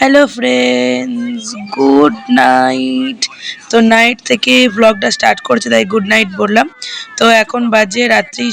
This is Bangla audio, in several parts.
হ্যালো ফ্রেন্ডস গুড নাইট তো নাইট থেকে ব্লগটা স্টার্ট করছে, তাই গুড নাইট বললাম। তো এখন বাজে রাত্রি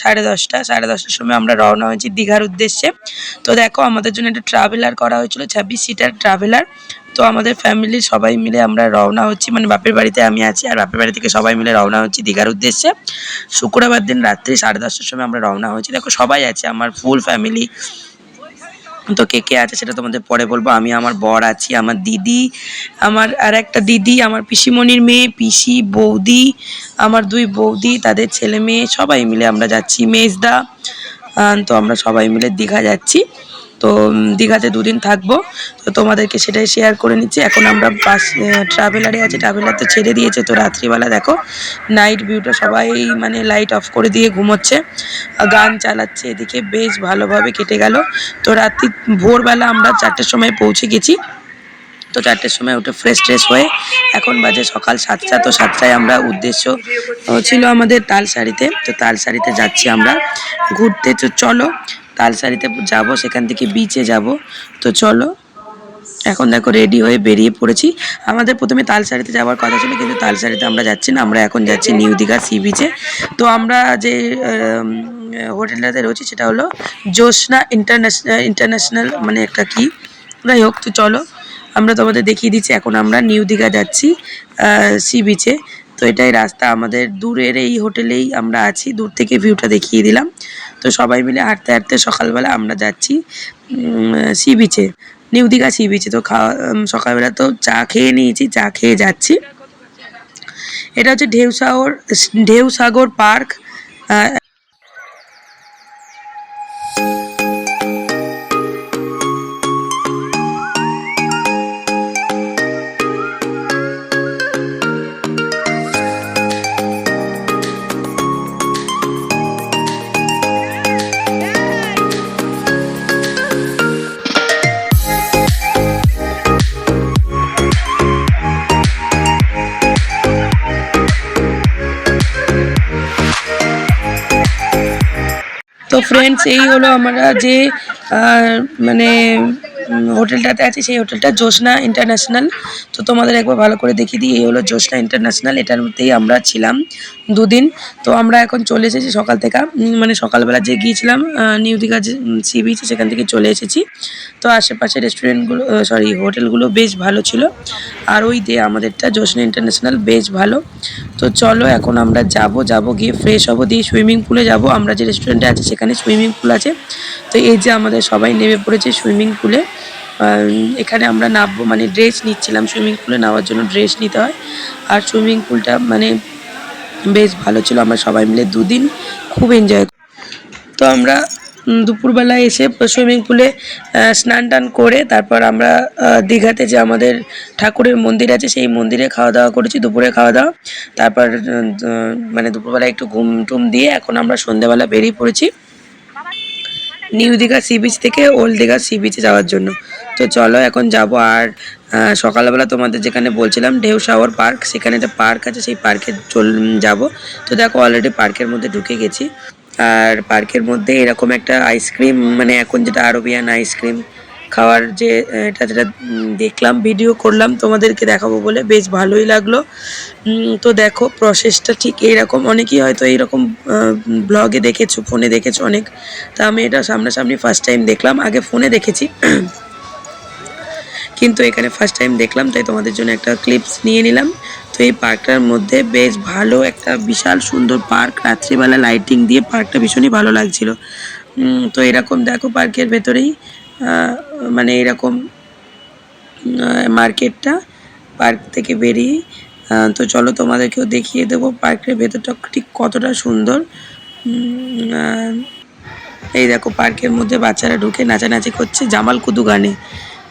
সাড়ে দশটা। সাড়ে দশটার সময় আমরা রওনা হয়েছি দীঘার উদ্দেশ্যে। তো দেখো, আমাদের জন্য একটা ট্রাভেলার করা হয়েছিল, ছাব্বিশ সিটার ট্রাভেলার তো আমাদের ফ্যামিলির সবাই মিলে আমরা রওনা হচ্ছি। মানে বাপের বাড়িতে আমি আছি, আর বাপের বাড়ি থেকে সবাই মিলে রওনা হচ্ছি দীঘার উদ্দেশ্যে। শুক্রবার দিন রাত্রি সাড়ে দশটার সময় আমরা রওনা হয়েছি। দেখো, সবাই আছে, আমার ফুল ফ্যামিলি তো কে কে আছে সেটা তোমাদের পরে বলব। আমি আমার বর আছি, আমার দিদি, আমার আর একটা দিদি, আমার পিসিমণির মেয়ে, পিসি, বৌদি, আমার দুই বৌদি, তাদের ছেলে মেয়ে, সবাই মিলে আমরা যাচ্ছি মেজদা। তো আমরা সবাই মিলে দীঘা যাচ্ছি। তো দীঘাতে দুদিন থাকব। তো তোমাদেরকে সেটাই শেয়ার করে নিচ্ছি। এখন আমরা বাস ট্রাভেলারে আছি। ট্রাভেলার তো ছেড়ে দিয়েছে। তো রাত্রিবেলা দেখো নাইট ভিউটা সবাই মানে লাইট অফ করে দিয়ে ঘুমোচ্ছে। গান চালাচ্ছে। এদিকে বেশ ভালোভাবে কেটে গেল। তো রাত্রি, ভোরবেলা আমরা চারটের সময় পৌঁছে গেছি। তো চারটের সময় উঠে ফ্রেশ ট্রেশ হয়ে এখন বাজে সকাল সাতটা। তো সাতটায় আমরা উদ্দেশ্য, ছিল আমাদের তালসারিতে তো তালসারিতে যাচ্ছি আমরা। ঘুরতে। তো চলো তালসারিতে যাব, সেখান থেকে বিচে যাব। তো চলো, এখন দেখো রেডি হয়ে বেরিয়ে পড়েছি। আমাদের প্রথমে তালসারিতে যাওয়ার কথা ছিল, কিন্তু তালসারিতে আমরা যাচ্ছি না, আমরা এখন যাচ্ছি নিউ দীঘা সি বিচে তো আমরা যে হোটেলটাতে রয়েছি, সেটা হলো জোসনা ইন্টারন্যাশনাল ইন্টারন্যাশনাল মানে একটা কি? যাই হোক, তো চলো, আমরা তোমাদের দেখিয়ে দিচ্ছি, এখন আমরা নিউ দীঘা যাচ্ছি সি বিচে তো এটাই রাস্তা, আমাদের দূরের এই হোটেলেই আমরা আছি, দূর থেকে ভিউটা দেখিয়ে দিলাম। তো সবাই মিলে হাঁটতে হাঁটতে সকালবেলা আমরা যাচ্ছি সি বিচে নিউ দীঘা সি বিচে তো খাওয়া সকালবেলা তো চা খেয়ে নিয়েছি, চা খেয়ে যাচ্ছি। এটা হচ্ছে ঢেউসাগর ঢেউসাগর পার্ক তো ফ্রেন্ডস এই হলো আমরা যে আহ, মানে উম, হোটেলটাতে আছি, সেই হোটেলটা জোসনা ইন্টারন্যাশনাল। তো তোমাদের একবার ভালো করে দেখিয়ে দিই, এই হলো জোসনা ইন্টারন্যাশনাল, এটার মধ্যেই আমরা ছিলাম দুদিন। তো আমরা এখন চলে এসেছি সকাল থেকে মানে সকালবেলা যে গিয়েছিলাম নিউ দীঘা যে সি বিচ, সেখান থেকে চলে এসেছি। তো আশেপাশে রেস্টুরেন্টগুলো সরি, হোটেলগুলো বেশ ভালো ছিল। আর ওই যে আমাদেরটা জোসনা ইন্টারন্যাশনাল বেশ ভালো। তো চলো এখন আমরা যাব যাব গিয়ে ফ্রেশ হব, দিয়ে সুইমিং পুলে যাব। আমরা যে রেস্টুরেন্টে আছি, সেখানে সুইমিং পুল আছে। তো এই যে আমাদের সবাই নেমে পড়েছে সুইমিং পুলে। এখানে আমরা নামবো মানে ড্রেস নিচ্ছিলাম সুইমিং পুলে নামার জন্য ড্রেস নিতে হয়। আর সুইমিং পুলটা মানে বেশ ভালো ছিল, আমরা সবাই মিলে দুদিন খুব এনজয় তো আমরা দুপুরবেলা এসে সুইমিং পুলে স্নান টান করে তারপর আমরা দীঘাতে যে আমাদের ঠাকুরের মন্দির আছে, সেই মন্দিরে খাওয়া দাওয়া করেছি, দুপুরে খাওয়া দাওয়া তারপর মানে দুপুরবেলা একটু ঘুম টুম দিয়ে এখন আমরা সন্ধ্যেবেলা বেরিয়ে পড়েছি। নিউ দীঘা সি বিচ থেকে ওল্ড দীঘা সি বিচে যাওয়ার জন্য। তো চলো, এখন যাব আর সকালবেলা তোমাদের যেখানে বলছিলাম, ঢেউ শাওয়ার পার্ক, সেখানে একটা পার্ক আছে, সেই পার্কে চল, যাব। তো দেখো অলরেডি পার্কের মধ্যে ঢুকে গেছি। আর পার্কের মধ্যে এরকম একটা আইসক্রিম মানে এখন যেটা আরবিয়ান আইসক্রিম খাওয়ার যে এটা যেটা দেখলাম ভিডিও করলাম, তোমাদেরকে দেখাবো বলে বেশ ভালোই লাগল। তো দেখো প্রসেসটা ঠিক এইরকম অনেকেই হয়তো এইরকম ব্লগে দেখেছ ফোনে দেখেছ অনেক। তা আমি এটা সামনাসামনি ফার্স্ট টাইম দেখলাম, আগে ফোনে দেখেছি। কিন্তু এখানে ফার্স্ট টাইম দেখলাম, তাই তোমাদের জন্য একটা ক্লিপস নিয়ে নিলাম। তো এই পার্কটার মধ্যে বেশ ভালো একটা বিশাল সুন্দর পার্ক। রাত্রিবেলা লাইটিং দিয়ে পার্কটা ভীষণই ভালো লাগছিল। তো এরকম দেখো পার্কের ভেতরেই মানে এরকম মার্কেটটা পার্ক থেকে বেরিয়ে তো চলো তোমাদেরকেও দেখিয়ে দেবো পার্কের ভেতরটা ঠিক কতটা সুন্দর। এই দেখো পার্কের মধ্যে বাচ্চারা ঢুকে নাচানাচি করছে জামাল কুদু গানে।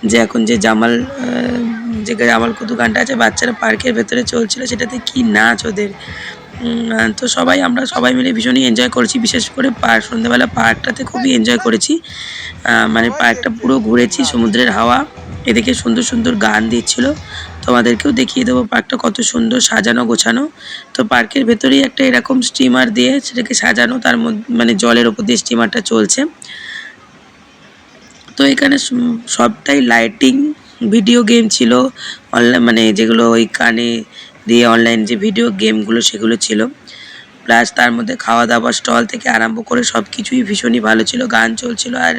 যে এখন যে জামাল যে জামাল কুদু গানটা আছে, বাচ্চারা পার্কের ভেতরে চলছিল, সেটাতে কি নাচ ওদের? তো সবাই, আমরা সবাই মিলে ভীষণই এনজয় করেছি, বিশেষ করে পার্ক, সন্ধ্যাবেলা পার্কটাতে খুবই এনজয় করেছি। মানে পার্কটা পুরো ঘুরেছি, সমুদ্রের হাওয়া, এদিকে সুন্দর সুন্দর গান দিচ্ছিল। তোমাদেরকেও দেখিয়ে দেবো পার্কটা কত সুন্দর সাজানো গোছানো। তো পার্কের ভেতরেই একটা এরকম স্টিমার দিয়ে সেটাকে সাজানো, তার মধ্যে মানে জলের ওপর দিয়ে স্টিমারটা চলছে। তো এখানে সবটাই লাইটিং ভিডিও গেম ছিল অনলাইন মানে যেগুলো ওই কানে দিয়ে অনলাইন যে ভিডিও গেমগুলো সেগুলো ছিল। প্লাস তার মধ্যে খাওয়া দাওয়া স্টল থেকে আরম্ভ করে সব কিছুই ভীষণই ভালো ছিল, গান চলছিল আর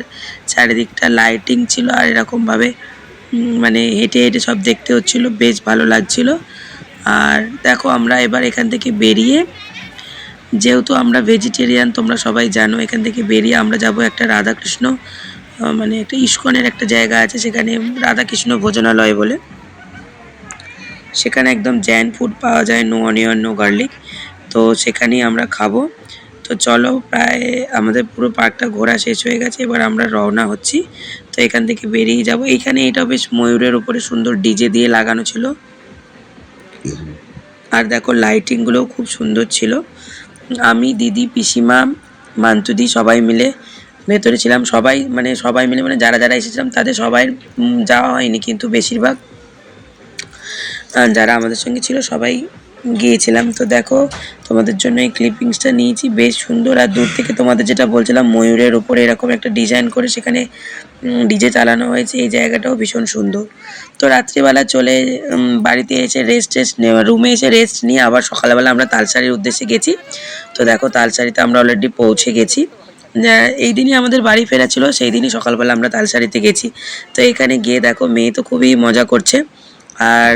চারিদিকটা লাইটিং ছিল আর এরকমভাবে মানে হেঁটে হেঁটে সব দেখতে হচ্ছিল, বেশ ভালো লাগছিল। আর দেখো আমরা এবার এখান থেকে বেরিয়ে, যেহেতু আমরা ভেজিটেরিয়ান তোমরা সবাই জানো, এখান থেকে বেরিয়ে আমরা যাব একটা রাধাকৃষ্ণ মানে একটা ইস্কনের একটা জায়গা আছে সেখানে রাধাকৃষ্ণ ভোজনালয় বলে। সেখানে একদম জ্যান ফুড পাওয়া যায়, নো অনিয়ন, নো গার্লিক। তো সেখানেই আমরা খাব। তো চলো প্রায় আমাদের পুরো পার্কটা ঘোরা শেষ হয়ে গেছে, এবার আমরা রওনা হচ্ছি। তো এখান থেকে বেরিয়ে যাব। এইখানে এটা বেশ ময়ূরের উপরে সুন্দর ডিজে দিয়ে লাগানো ছিল। আর দেখো লাইটিংগুলোও খুব সুন্দর ছিল। আমি, দিদি, পিসিমা, মান্তুদি সবাই মিলে ভেতরে ছিলাম, সবাই মানে সবাই মিলে মানে যারা যারা এসেছিলাম তাদের সবাই যাওয়া হয়নি কিন্তু বেশিরভাগ যারা আমাদের সঙ্গে ছিল সবাই গিয়েছিলাম। তো দেখো, তোমাদের জন্য এই ক্লিপিংসটা নিয়েছি, বেশ সুন্দর। আর দূর থেকে তোমাদের যেটা বলছিলাম, ময়ূরের উপরে এরকম একটা ডিজাইন করে সেখানে ডিজে চালানো হয়েছে। এই জায়গাটাও ভীষণ সুন্দর। তো রাত্রিবেলা চলে বাড়িতে এসে রেস্ট টেস্ট নেওয়া রুমে এসে রেস্ট নিয়ে আবার সকালবেলা আমরা তালসারির উদ্দেশ্যে গেছি। তো দেখো, তালসারিতে আমরা অলরেডি পৌঁছে গেছি। এই দিনই আমাদের বাড়ি ফেরা ছিল, সেই দিনই সকালবেলা আমরা তালসারিতে গেছি। তো এখানে গিয়ে দেখো মেয়ে তো খুবই মজা করছে। আর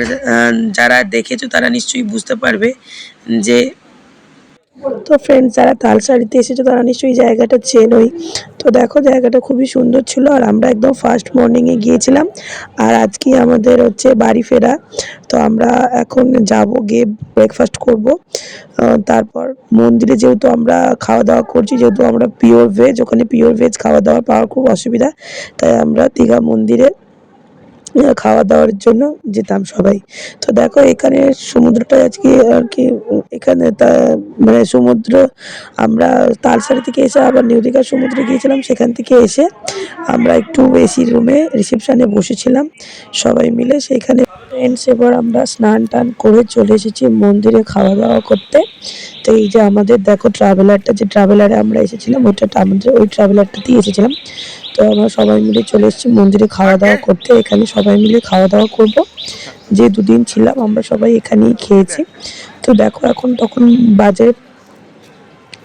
যারা দেখেছ তারা নিশ্চয়ই বুঝতে পারবে যে তো ফ্রেন্ডস যারা তালসারিতে এসেছ, তারা নিশ্চয়ই জায়গাটা চেনই। তো দেখো, জায়গাটা খুবই সুন্দর ছিল আর আমরা একদম ফার্স্ট মর্নিংয়ে গিয়েছিলাম। আর আজকে আমাদের হচ্ছে বাড়ি ফেরা। তো আমরা এখন যাব গিয়ে ব্রেকফাস্ট করব। তারপর মন্দিরে যেহেতু আমরা খাওয়া দাওয়া করছি, যেহেতু আমরা পিওর ভেজ ওখানে পিওর ভেজ খাওয়া দাওয়া পাওয়ার খুব অসুবিধা। তাই আমরা দীঘা মন্দিরে খাওয়া দাওয়ার জন্য যেতাম সবাই। তো দেখো, এখানে সমুদ্রটা আজকে আর কি, এখানে তা মানে সমুদ্র, আমরা তালসারি থেকে এসে আবার নিউ দীঘার সমুদ্রে গিয়েছিলাম, সেখান থেকে এসে আমরা একটু এসি রুমে রিসেপশানে বসেছিলাম। সবাই মিলে সেখানে ফ্রেন্ডস এবার আমরা স্নান টান করে চলে এসেছি মন্দিরে খাওয়া দাওয়া করতে। তো এই যে আমাদের, দেখো ট্রাভেলারটা যে ট্রাভেলারে আমরা এসেছিলাম, ওইটা আমাদের, ওই ট্রাভেলারটাতেই এসেছিলাম। তো আমরা সবাই মিলে চলে এসেছি মন্দিরে খাওয়া দাওয়া করতে। এখানে সবাই মিলে খাওয়া দাওয়া করব। যে দুদিন ছিলাম, আমরা সবাই এখানেই খেয়েছি। তো দেখো এখন তখন বাজে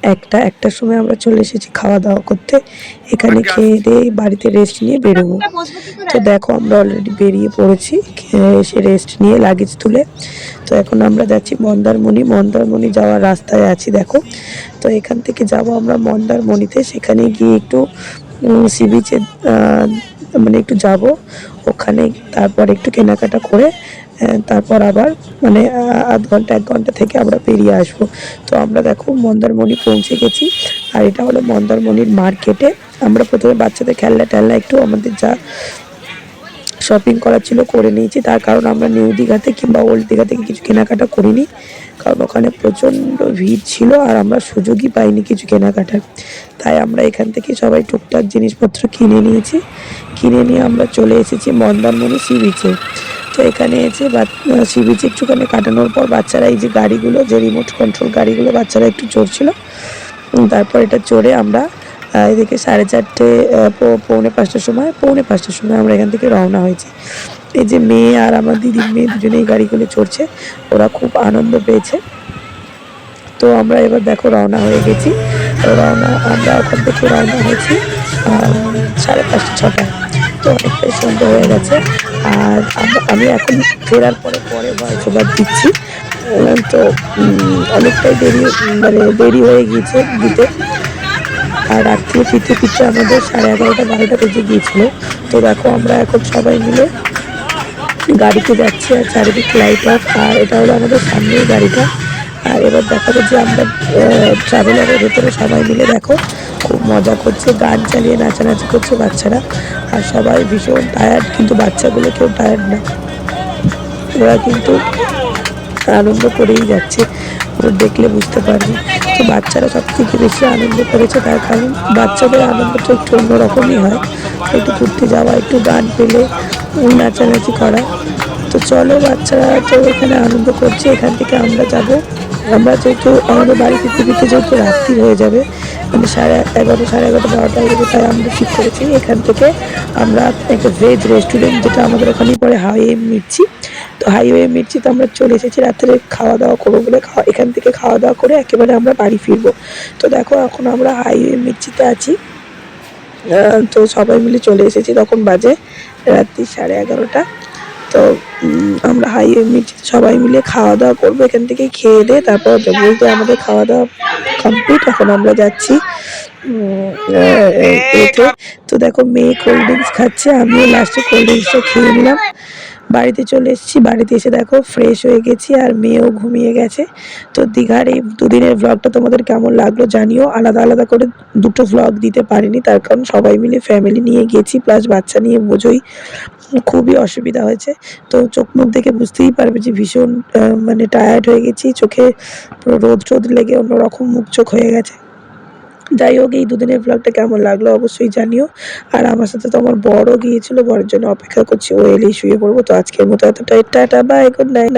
একটা একটার সময় আমরা চলে এসেছি খাওয়া দাওয়া করতে। এখানে খেয়ে দিয়ে বাড়িতে রেস্ট নিয়ে বেরোবো। তো দেখো আমরা অলরেডি বেরিয়ে পড়েছি। এসে রেস্ট নিয়ে লাগেজ তুলে। তো এখন আমরা যাচ্ছি মন্দারমণি। মন্দারমণি যাওয়ার রাস্তায় আছি দেখো। তো এখান থেকে যাব আমরা মন্দারমণিতে। সেখানে গিয়ে একটু সি বিচে মানে একটু যাব, ওখানে তারপর একটু কেনাকাটা করে তারপর আবার মানে আধ ঘণ্টা, এক ঘণ্টা থেকে আমরা বেরিয়ে আসব। তো আমরা দেখো মন্দারমণি পৌঁছে গেছি। আর এটা হলো মন্দারমণির মার্কেটে। আমরা প্রথমে বাচ্চাদের খেলনা টেলনা একটু আমাদের যা শপিং করার ছিল করে নিয়েছি। তার কারণ আমরা নিউ দীঘাতে কিংবা ওল্ড দীঘা থেকে কিছু কেনাকাটা করিনি। কারণ ওখানে প্রচণ্ড ভিড় ছিল আর আমরা সুযোগই পাইনি কিছু কেনাকাটার। তাই আমরা এখান থেকে সবাই টুকটাক জিনিসপত্র কিনে নিয়েছি। কিনে নিয়ে আমরা চলে এসেছি মন্দারমণি সি বিচে তো এখানে এসে সি বিচে একটুখানি কাটানোর পর বাচ্চারা এই যে গাড়িগুলো, যে রিমোট কন্ট্রোল গাড়িগুলো, বাচ্চারা একটু চড়ছিল। তারপর এটা চড়ে আমরা এদিকে সাড়ে চারটে পৌনে পাঁচটার সময়, পৌনে পাঁচটার সময় আমরা এখান থেকে রওনা হয়েছি। এই যে মেয়ে আর আমার দিদির মেয়ে দুজনেই গাড়িগুলো চড়ছে, ওরা খুব আনন্দ পেয়েছে। তো আমরা এবার দেখো রওনা হয়ে গেছি। রওনা, আমরা ওখান থেকে রওনা হয়েছি সাড়ে পাঁচটা, ছটায়। তো অনেকটাই সন্ধ্যা হয়ে গেছে। আর আমি এখন ফেরার পরে পরে ভয়েস ওভার দিচ্ছি। তো অনেকটাই দেরি মানে দেরি হয়ে গিয়েছে দিতে। আর রাত্রে ফিরতে ফিরতে আমাদের সাড়ে এগারোটা, বারোটা বেজে গিয়েছিল। তো দেখো আমরা এখন সবাই মিলে গাড়িতে যাচ্ছি আর চারিদিক লাইট অফ আর এটা হলো আমাদের সামনের গাড়িটা। আর এবার দেখাবো যে আমরা ট্রাভেলারের ভেতরে সবাই মিলে দেখো, খুব মজা করছে, গান চালিয়ে নাচানাচি করছে বাচ্চারা। আর সবাই ভীষণ টায়ার্ড কিন্তু বাচ্চাগুলো কেউ টায়ার্ড না। ওরা কিন্তু আনন্দ করেই যাচ্ছে। দেখলে বুঝতে পারবে। তো বাচ্চারা সব থেকে বেশি আনন্দ করেছে তার কারণ, বাচ্চাদের আনন্দটা একটু অন্যরকমই হয়। একটু ঘুরতে যাওয়া, একটু গান পেলে নাচানাচি করা। তো চলো বাচ্চারা, তো এখানে আনন্দ করছে, এখান থেকে আমরা যাব। আমরা যেহেতু, আমাদের বাড়িতে ফিরতে যেহেতু রাত্রি হয়ে যাবে মানে সাড়ে এগারোটা সাড়ে এগারোটা, বারোটা এরকম তাই আমরা ঠিক করেছি। এখান থেকে আমরা একটা ভেজ রেস্টুরেন্ট যেটা আমাদের ওখানেই পরে হাইওয়ে মির্চি। তো হাইওয়ে মির্চিতে আমরা চলে এসেছি, রাত্রে খাওয়া দাওয়া করব বলে খাওয়া এখান থেকে খাওয়া দাওয়া করে একেবারে আমরা বাড়ি ফিরবো। তো দেখো এখন আমরা হাইওয়ে মির্চিতে আছি। তো সবাই মিলে চলে এসেছি তখন বাজে রাত্রি সাড়ে এগারোটা। তো আমরা হাইওয়ে মির্চিতে সবাই মিলে খাওয়া দাওয়া করব, এখান থেকে খেয়ে দিয়ে তারপর বলতে আমাদের খাওয়া দাওয়া কমপ্লিট এখন আমরা যাচ্ছি তো দেখো মেয়ে কোল্ড ড্রিঙ্কস খাচ্ছে, আমিও লাস্টে কোল্ড ড্রিঙ্কসটা খেয়ে নিলাম। বাড়িতে চলে এসেছি। বাড়িতে এসে দেখো ফ্রেশ হয়ে গেছি আর মেয়েও ঘুমিয়ে গেছে। তো দীঘার এই দুদিনের ভ্লগটা তোমাদের কেমন লাগল জানিও। আলাদা আলাদা করে দুটো ভ্লগ দিতে পারিনি, তার কারণ সবাই মিলে ফ্যামিলি নিয়ে গেছি প্লাস বাচ্চা নিয়ে বোঝোই খুবই অসুবিধা হয়েছে। তো চোখ মুখ দেখে বুঝতেই পারবে যে ভীষণ মানে টায়ার্ড হয়ে গেছি। চোখে রোদ টোদ লেগে অন্যরকম মুখ চোখ হয়ে গেছে। যাই হোক, এই দুদিনের ব্লগটা কেমন লাগল অবশ্যই জানিও। আর আমার সাথে তো আমার বড়ও গিয়েছিল বড়ের জন্য অপেক্ষা করছি, ও এলেই শুয়ে পড়ব। তো আজকের মতো এতটাই, টাটা বাই গুড নাইট